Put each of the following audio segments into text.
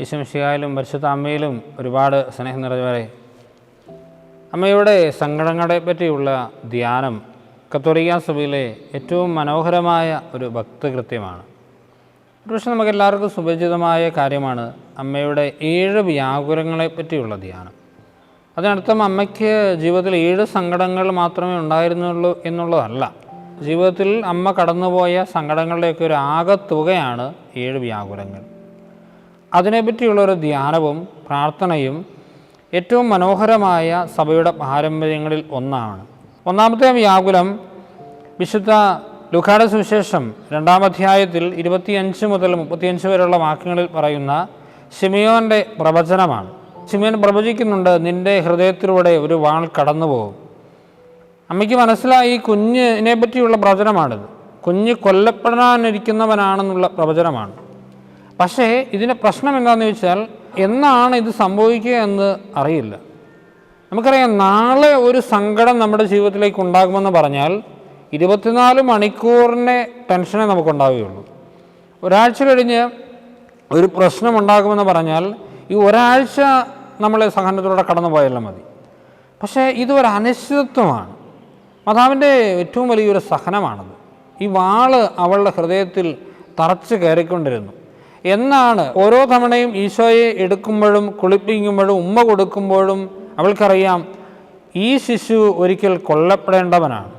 ഈശംഷിയായാലും പരിശുദ്ധ അമ്മയിലും ഒരുപാട് സ്നേഹം നിറഞ്ഞവരെ അമ്മയുടെ സങ്കടങ്ങളെ പറ്റിയുള്ള ധ്യാനം കത്തോലിക്ക സഭയിലെ ഏറ്റവും മനോഹരമായ ഒരു ഭക്തകൃത്യമാണ്. പക്ഷേ നമുക്ക് എല്ലാവർക്കും സുപരിചിതമായ കാര്യമാണ് അമ്മയുടെ ഏഴ് വ്യാകുലങ്ങളെ പറ്റിയുള്ള ധ്യാനം. അതിനർത്ഥം അമ്മയ്ക്ക് ജീവിതത്തിൽ ഏഴ് സങ്കടങ്ങൾ മാത്രമേ ഉണ്ടായിരുന്നുള്ളൂ എന്നുള്ളതല്ല. ജീവിതത്തിൽ അമ്മ കടന്നുപോയ സങ്കടങ്ങളുടെയൊക്കെ ഒരു ആകത്തുകയാണ് ഏഴ് വ്യാകുലങ്ങൾ. അതിനെപ്പറ്റിയുള്ളൊരു ധ്യാനവും പ്രാർത്ഥനയും ഏറ്റവും മനോഹരമായ സഭയുടെ പാരമ്പര്യങ്ങളിൽ ഒന്നാണ്. ഒന്നാമത്തെ വ്യാകുലം വിശുദ്ധ ലുഖാട സുവിശേഷം രണ്ടാം അധ്യായത്തിൽ ഇരുപത്തിയഞ്ച് മുതൽ മുപ്പത്തിയഞ്ച് വരെയുള്ള വാക്യങ്ങളിൽ പറയുന്ന ഷിമിയോന്റെ പ്രവചനമാണ്. ഷിമിയോൻ പ്രവചിക്കുന്നുണ്ട് നിന്റെ ഹൃദയത്തിലൂടെ ഒരു വാൾ കടന്നു പോകും അമ്മയ്ക്ക് മനസ്സിലായി കുഞ്ഞിനെ പറ്റിയുള്ള പ്രവചനമാണിത്. കുഞ്ഞ് കൊല്ലപ്പെടാനിരിക്കുന്നവനാണെന്നുള്ള പ്രവചനമാണ്. പക്ഷേ ഇതിന്റെ പ്രശ്നം എന്താണെന്ന് ചോദിച്ചാൽ എന്നാണ് ഇത് സംഭവിക്കുക എന്ന് അറിയില്ല. നമുക്കറിയാം നാളെ ഒരു സങ്കടം നമ്മുടെ ജീവിതത്തിലേക്ക് ഉണ്ടാകുമെന്ന് പറഞ്ഞാൽ ഇരുപത്തിനാല് മണിക്കൂറിന്റെ ടെൻഷനെ നമുക്കുണ്ടാവുകയുള്ളൂ. ഒരാഴ്ച കഴിഞ്ഞ് ഒരു പ്രശ്നം ഉണ്ടാകുമെന്ന് പറഞ്ഞാൽ ഈ ഒരാഴ്ച നമ്മൾ സഹനത്തിലൂടെ കടന്നു പോയാലും മതി. പക്ഷേ ഇതൊരു അനിശ്ചിതത്വമാണ്. മാതാവിന്റെ ഏറ്റവും വലിയൊരു സഹനമാണത്. ഈ വാൾ അവളുടെ ഹൃദയത്തിൽ തറച്ച് കയറിക്കൊണ്ടിരുന്നു. എന്നാണ് ഓരോ തവണയും ഈശോയെ എടുക്കുമ്പോഴും കുളിപ്പിക്കുമ്പോഴും ഉമ്മ കൊടുക്കുമ്പോഴും അവൾക്കറിയാം ഈ ശിശു ഒരിക്കൽ കൊല്ലപ്പെടേണ്ടവനാണ്.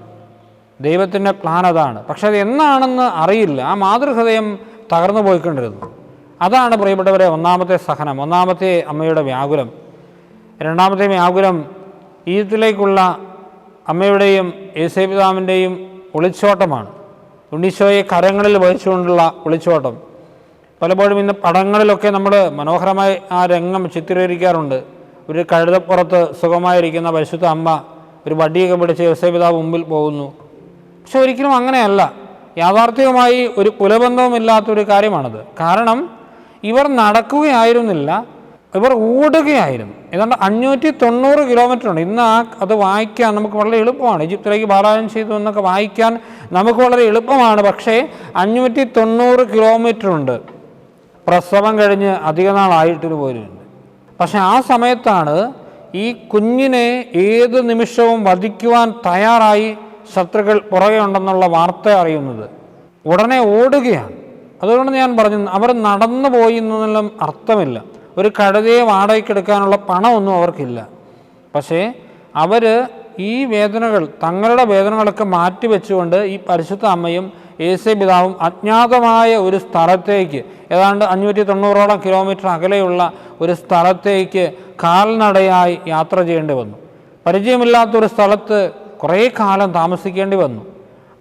ദൈവത്തിന്റെ പ്ലാൻ അതാണ്. പക്ഷെ അത് എന്നാണെന്ന് അറിയില്ല. ആ മാതൃഹൃദയം തകർന്നു പോയിക്കൊണ്ടിരുന്നു. അതാണ് പ്രിയപ്പെട്ടവരെ ഒന്നാമത്തെ സഹനം ഒന്നാമത്തെ അമ്മയുടെ വ്യാകുലം. രണ്ടാമത്തെ വ്യാകുലം ഈജിപ്തിലേക്കുള്ള അമ്മയുടെയും യേസേപിതാവിന്റെയും ഒളിച്ചോട്ടമാണ്. ഉണ്ണീശോയെ കരങ്ങളിൽ വഹിച്ചുകൊണ്ടുള്ള ഒളിച്ചോട്ടം. പലപ്പോഴും ഇന്ന് പടങ്ങളിലൊക്കെ നമ്മൾ മനോഹരമായി ആ രംഗം ചിത്രീകരിക്കാറുണ്ട്. ഒരു കഴുതപ്പുറത്ത് സുഖമായിരിക്കുന്ന പരിശുദ്ധ അമ്മ ഒരു വടിയൊക്കെ പിടിച്ച് യോസേപിതാവ് മുമ്പിൽ പോകുന്നു. പക്ഷെ ഒരിക്കലും അങ്ങനെയല്ല. യാഥാർത്ഥ്യവുമായി ഒരു കുലബന്ധവുമില്ലാത്തൊരു കാര്യമാണത്. കാരണം ഇവർ നടക്കുകയായിരുന്നില്ല ഇവർ ഓടുകയായിരുന്നു. ഏതാണ്ട് അഞ്ഞൂറ്റി തൊണ്ണൂറ് കിലോമീറ്റർ ഉണ്ട് ഇന്ന് ആ അത് വായിക്കാൻ നമുക്ക് വളരെ എളുപ്പമാണ്. ഈജിപ്തിലേക്ക് പാലായനം ചെയ്തു എന്നൊക്കെ വായിക്കാൻ നമുക്ക് വളരെ എളുപ്പമാണ്. പക്ഷേ അഞ്ഞൂറ്റി തൊണ്ണൂറ് കിലോമീറ്റർ ഉണ്ട് പ്രസവം കഴിഞ്ഞ് അധിക നാളായിട്ടൊരു പോരുന്നുണ്ട് പക്ഷെ ആ സമയത്താണ് ഈ കുഞ്ഞിനെ ഏത് നിമിഷവും വധിക്കുവാൻ തയ്യാറായി ശത്രുക്കൾ പുറകെ ഉണ്ടെന്നുള്ള വാർത്ത അറിയുന്നത് ഉടനെ ഓടുകയാണ്. അതുകൊണ്ട് ഞാൻ പറഞ്ഞു അവർ നടന്നു പോയി എന്നൊന്നും അർത്ഥമില്ല. ഒരു കഴുതയെ വാടകയ്ക്കെടുക്കാനുള്ള പണമൊന്നും അവർക്കില്ല. പക്ഷേ അവർ ഈ വേദനകൾ തങ്ങളുടെ വേദനകളൊക്കെ മാറ്റി വെച്ചുകൊണ്ട് ഈ പരിശുദ്ധ അമ്മയും യേശു പിതാവും അജ്ഞാതമായ ഒരു സ്ഥലത്തേക്ക് ഏതാണ്ട് അഞ്ഞൂറ്റി തൊണ്ണൂറോളം കിലോമീറ്റർ അകലെയുള്ള ഒരു സ്ഥലത്തേക്ക് കാൽനടയായി യാത്ര ചെയ്യേണ്ടി വന്നു. പരിചയമില്ലാത്തൊരു സ്ഥലത്ത് കുറേ കാലം താമസിക്കേണ്ടി വന്നു.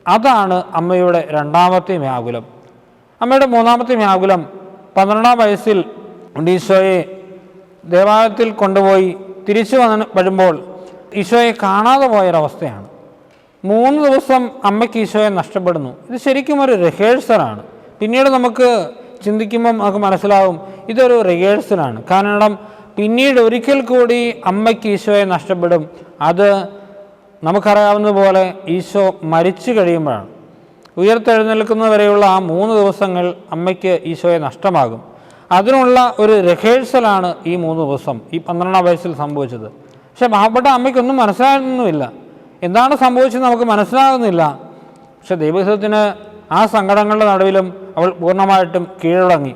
അതാണ് അമ്മയുടെ രണ്ടാമത്തെ വ്യാകുലം. അമ്മയുടെ മൂന്നാമത്തെ വ്യാകുലം പന്ത്രണ്ടാം വയസ്സിൽ ഈശോയെ ദേവാലയത്തിൽ കൊണ്ടുപോയി തിരിച്ചു വന്ന് വരുമ്പോൾ ഈശോയെ കാണാതെ പോയൊരവസ്ഥയാണ്. മൂന്ന് ദിവസം അമ്മയ്ക്ക് ഈശോയെ നഷ്ടപ്പെടുന്നു. ഇത് ശരിക്കും ഒരു റിഹേഴ്സലാണ് പിന്നീട് നമുക്ക് ചിന്തിക്കുമ്പം നമുക്ക് മനസ്സിലാവും ഇതൊരു റിഹേഴ്സലാണ് കാരണം പിന്നീട് ഒരിക്കൽ കൂടി അമ്മയ്ക്ക് ഈശോയെ നഷ്ടപ്പെടും. അത് നമുക്കറിയാവുന്നതുപോലെ ഈശോ മരിച്ചു കഴിയുമ്പോഴാണ്. ഉയർത്തെഴുന്നേൽക്കുന്നവരെയുള്ള ആ മൂന്ന് ദിവസങ്ങൾ അമ്മയ്ക്ക് ഈശോയെ നഷ്ടമാകും. അതിനുള്ള ഒരു റിഹേഴ്സലാണ് ഈ മൂന്ന് ദിവസം ഈ പന്ത്രണ്ടാം വയസ്സിൽ സംഭവിച്ചത്. പക്ഷേ പാവപ്പെട്ട അമ്മയ്ക്കൊന്നും മനസ്സിലാകുന്നുമില്ല എന്താണ് സംഭവിച്ചത് നമുക്ക് മനസ്സിലാകുന്നില്ല. പക്ഷെ ദൈവഹിതത്തിന് ആ സങ്കടങ്ങളുടെ നടുവിലും അവൾ പൂർണമായിട്ടും കീഴടങ്ങി.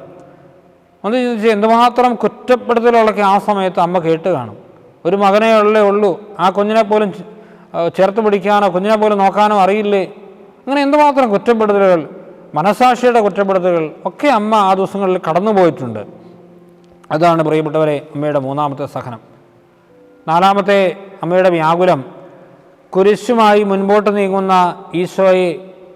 ഒന്ന് ചോദിച്ചാൽ എന്തുമാത്രം കുറ്റപ്പെടുത്തലുകളൊക്കെ ആ സമയത്ത് അമ്മ കേട്ട് കാണും. ഒരു മകനേ ഉള്ളേ ഉള്ളൂ. ആ കുഞ്ഞിനെ പോലും ചേർത്ത് പിടിക്കാനോ കുഞ്ഞിനെ പോലും നോക്കാനോ അറിയില്ലേ? അങ്ങനെ എന്തുമാത്രം കുറ്റപ്പെടുത്തലുകൾ മനസാക്ഷിയുടെ കുറ്റപ്പെടുത്തലുകൾ ഒക്കെ അമ്മ ആ ദിവസങ്ങളിൽ കടന്നുപോയിട്ടുണ്ട് അതാണ് പ്രിയപ്പെട്ടവരെ അമ്മയുടെ മൂന്നാമത്തെ സഹനം. നാലാമത്തെ അമ്മയുടെ വ്യാകുലം. കുരിശുമായി മുൻപോട്ട് നീങ്ങുന്ന ഈശോയെ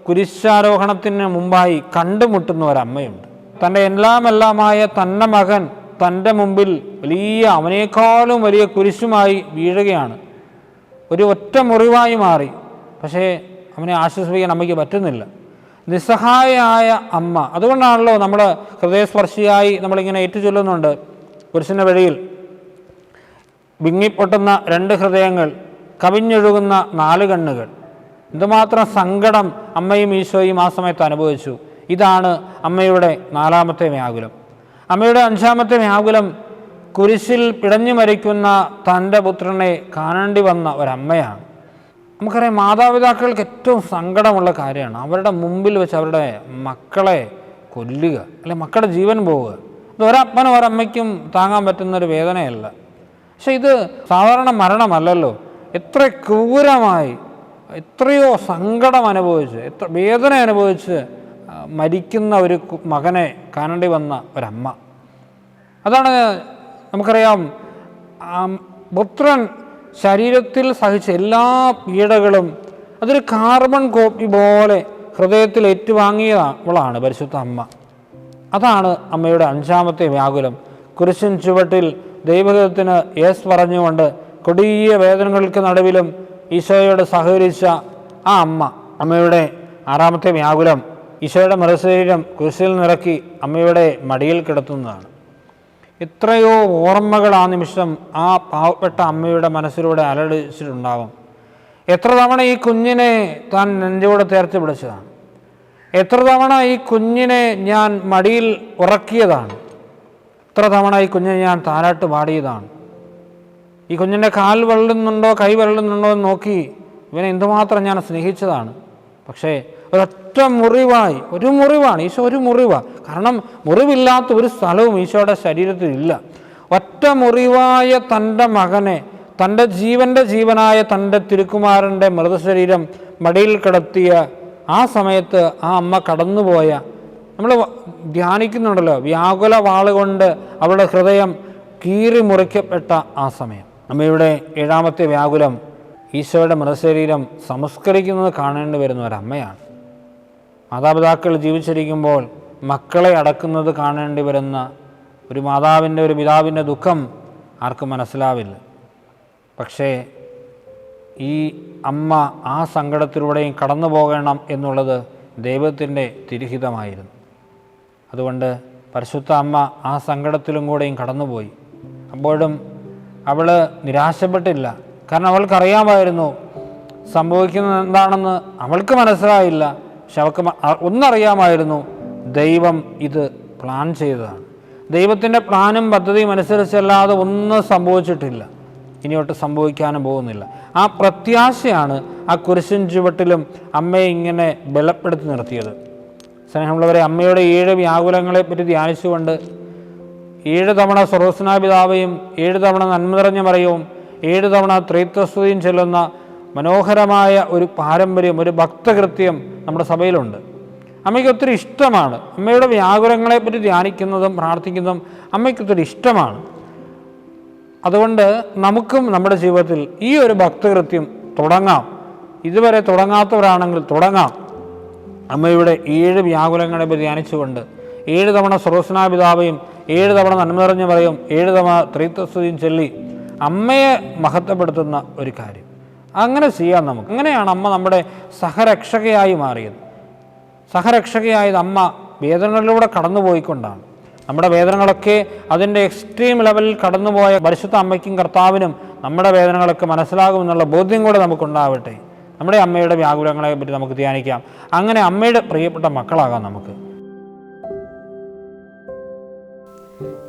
കുരിശാരോഹണത്തിന് മുമ്പായി കണ്ടുമുട്ടുന്ന ഒരമ്മയുണ്ട്. തന്റെ എല്ലാമെല്ലാമായ തന്റെ മകൻ തന്റെ മുമ്പിൽ വലിയ അവനേക്കാളും വലിയ കുരിശുമായി വീഴുകയാണ്. ഒരു ഒറ്റ മുറിവായി മാറി. പക്ഷേ അവനെ ആശ്വസിപ്പിക്കാൻ അമ്മയ്ക്ക് പറ്റുന്നില്ല. നിസ്സഹായായ അമ്മ. അതുകൊണ്ടാണല്ലോ നമ്മൾ ഹൃദയസ്പർശിയായി നമ്മളിങ്ങനെ ഏറ്റുചൊല്ലുന്നുണ്ട് പുരുഷന്റെ വഴിയിൽ. വിങ്ങിപ്പൊട്ടുന്ന രണ്ട് ഹൃദയങ്ങൾ കവിഞ്ഞൊഴുകുന്ന നാല് കണ്ണുകൾ. എന്തുമാത്രം സങ്കടം അമ്മയും ഈശോയും ആ സമയത്ത് അനുഭവിച്ചു. ഇതാണ് അമ്മയുടെ നാലാമത്തെ വ്യാകുലം. അമ്മയുടെ അഞ്ചാമത്തെ വ്യാകുലം കുരിശിൽ പിടഞ്ഞു മരിക്കുന്ന തന്റെ പുത്രനെ കാണേണ്ടി വന്ന ഒരമ്മയാണ്. നമുക്കറിയാം മാതാപിതാക്കൾക്ക് ഏറ്റവും സങ്കടമുള്ള കാര്യമാണ് അവരുടെ മുമ്പിൽ വെച്ച് അവരുടെ മക്കളെ കൊല്ലുക അല്ലെ മക്കളുടെ ജീവൻ പോവുക. ഇത് ഒരപ്പനും ഒരമ്മയ്ക്കും താങ്ങാൻ പറ്റുന്ന ഒരു വേദനയല്ല. പക്ഷെ ഇത് സാധാരണ മരണമല്ലല്ലോ. എത്ര ക്രൂരമായി എത്രയോ സങ്കടം അനുഭവിച്ച് എത്ര വേദന അനുഭവിച്ച് മരിക്കുന്ന ഒരു മകനെ കാണേണ്ടി വന്ന ഒരമ്മ. അതാണ് നമുക്കറിയാം പുത്രൻ ശരീരത്തിൽ സഹിച്ച എല്ലാ പീഡകളും അതൊരു കാർബൺ കോപ്പി പോലെ ഹൃദയത്തിൽ ഏറ്റുവാങ്ങിയവളാണ് പരിശുദ്ധ അമ്മ. അതാണ് അമ്മയുടെ അഞ്ചാമത്തെ വ്യാകുലം. കുരിശിൻ ചുവട്ടിൽ ദൈവഹിതത്തിന് യേസ് പറഞ്ഞുകൊണ്ട് കൊടിയ വേദനകൾക്ക് നടുവിലും ഈശോയോട് സഹകരിച്ച ആ അമ്മ അമ്മയുടെ ആറാമത്തെ വ്യാകുലം ഈശോയുടെ മൃതശരീരം കുരിശിൽ നിറക്കി അമ്മയുടെ മടിയിൽ കിടത്തുന്നതാണ്. എത്രയോ ഓർമ്മകൾ ആ നിമിഷം ആ പാവപ്പെട്ട അമ്മയുടെ മനസ്സിലൂടെ അലടിച്ചിട്ടുണ്ടാവും എത്ര തവണ ഈ കുഞ്ഞിനെ താൻ നെഞ്ചോട് ചേർത്ത് പിടിച്ചതാണ്. എത്ര തവണ ഈ കുഞ്ഞിനെ ഞാൻ മടിയിൽ ഉറക്കിയതാണ്. എത്ര തവണ ഈ കുഞ്ഞിനെ ഞാൻ താരാട്ട് പാടിയതാണ് ഈ കുഞ്ഞിന്റെ കാൽ വെള്ളുന്നുണ്ടോ കൈ വെള്ളുന്നുണ്ടോ എന്ന് നോക്കി ഇവനെ എന്തുമാത്രം ഞാൻ സ്നേഹിച്ചതാണ്. പക്ഷേ ഒരൊറ്റ മുറിവായി ഒരു മുറിവാണ് ഈശോ ഒരു മുറിവാണ് കാരണം മുറിവില്ലാത്ത ഒരു സ്ഥലവും ഈശോയുടെ ശരീരത്തിൽ ഇല്ല. ഒറ്റ മുറിവായ തന്റെ മകനെ തന്റെ ജീവന്റെ ജീവനായ തന്റെ തിരുക്കുമാരന്റെ മൃതശരീരം മടിയിൽ കിടത്തിയ ആ സമയത്ത് ആ അമ്മ കടന്നുപോയ നമ്മൾ ധ്യാനിക്കുന്നുണ്ടല്ലോ വ്യാകുല വാളുകൊണ്ട് അവളുടെ ഹൃദയം കീറി മുറിക്കപ്പെട്ട ആ സമയം. അമ്മയുടെ ഏഴാമത്തെ വ്യാകുലം ഈശോയുടെ മൃതശരീരം സംസ്കരിക്കുന്നത് കാണേണ്ടി വരുന്ന ഒരമ്മയാണ് മാതാപിതാക്കൾ ജീവിച്ചിരിക്കുമ്പോൾ മക്കളെ അടക്കുന്നത് കാണേണ്ടി വരുന്ന ഒരു മാതാവിന്റെ ഒരു പിതാവിന്റെ ദുഃഖം ആർക്കും മനസ്സിലാവില്ല. പക്ഷേ ഈ അമ്മ ആ സങ്കടത്തിലൂടെയും കടന്നു പോകണം എന്നുള്ളത് ദൈവത്തിന്റെ തിരുഹിതമായിരുന്നു. അതുകൊണ്ട് പരിശുദ്ധ അമ്മ ആ സങ്കടത്തിലും കൂടെയും കടന്നുപോയി. അപ്പോഴും അവൾ നിരാശപ്പെട്ടില്ല. കാരണം അവൾക്കറിയാമായിരുന്നു സംഭവിക്കുന്നത് എന്താണെന്ന് അവൾക്ക് മനസ്സിലായില്ല. പക്ഷെ അവൾക്ക് ഒന്നറിയാമായിരുന്നു ദൈവം ഇത് പ്ലാൻ ചെയ്തതാണ്. ദൈവത്തിന്റെ പ്ലാനും പദ്ധതിയും അനുസരിച്ചല്ലാതെ ഒന്നും സംഭവിച്ചിട്ടില്ല. ഇനിയോട്ട് സംഭവിക്കാനും പോകുന്നില്ല. ആ പ്രത്യാശയാണ് ആ കുരിശിൻ ചുവട്ടിലും അമ്മയെ ഇങ്ങനെ ബലപ്പെടുത്തി നിർത്തിയത്. സ്നേഹമുള്ളവരെ അമ്മയുടെ ഏഴ് വ്യാകുലങ്ങളെപ്പറ്റി ധ്യാനിച്ചുകൊണ്ട് ഏഴ് തവണ സർവസ്നാപിതാവയും ഏഴ് തവണ നന്മ നിറഞ്ഞ മറിയവും ഏഴ് തവണ ത്രിത്വസ്തുതിയും ചെല്ലുന്ന മനോഹരമായ ഒരു പാരമ്പര്യം ഒരു ഭക്തകൃത്യം നമ്മുടെ സഭയിലുണ്ട്. അമ്മയ്ക്ക് ഒത്തിരി ഇഷ്ടമാണ്. അമ്മയുടെ വ്യാകുലങ്ങളെപ്പറ്റി ധ്യാനിക്കുന്നതും പ്രാർത്ഥിക്കുന്നതും അമ്മയ്ക്ക് ഒത്തിരി ഇഷ്ടമാണ്. അതുകൊണ്ട് നമുക്കും നമ്മുടെ ജീവിതത്തിൽ ഈ ഒരു ഭക്തകൃത്യം തുടങ്ങാം. ഇതുവരെ തുടങ്ങാത്തവരാണെങ്കിൽ തുടങ്ങാം. അമ്മയുടെ ഏഴ് വ്യാകുലങ്ങളെ ധ്യാനിച്ചുകൊണ്ട് ഏഴ് തവണ സർവസ്നാപിതാവയും ഏഴ് തവണ നന്മ നിറഞ്ഞു പറയും ഏഴ് തവണ ത്രിത്വസ്തുതിയും ചൊല്ലി. അമ്മയെ മഹത്വപ്പെടുത്തുന്ന ഒരു കാര്യം. അങ്ങനെ ചെയ്യാം നമുക്ക്. അങ്ങനെയാണ് അമ്മ നമ്മുടെ സഹരക്ഷകയായി മാറിയത്. സഹരക്ഷകയായത് അമ്മ വേദനകളിലൂടെ കടന്നുപോയിക്കൊണ്ടാണ്. നമ്മുടെ വേദനകളൊക്കെ അതിന്റെ എക്സ്ട്രീം ലെവലിൽ കടന്നുപോയ പരിശുദ്ധ അമ്മയ്ക്കും കർത്താവിനും നമ്മുടെ വേദനകളൊക്കെ മനസ്സിലാകുമെന്നുള്ള ബോധ്യം കൂടെ നമുക്കുണ്ടാവട്ടെ. നമ്മുടെ അമ്മയുടെ വ്യാകുലങ്ങളെ പറ്റി നമുക്ക് ധ്യാനിക്കാം. അങ്ങനെ അമ്മയുടെ പ്രിയപ്പെട്ട മക്കളാകാം നമുക്ക്.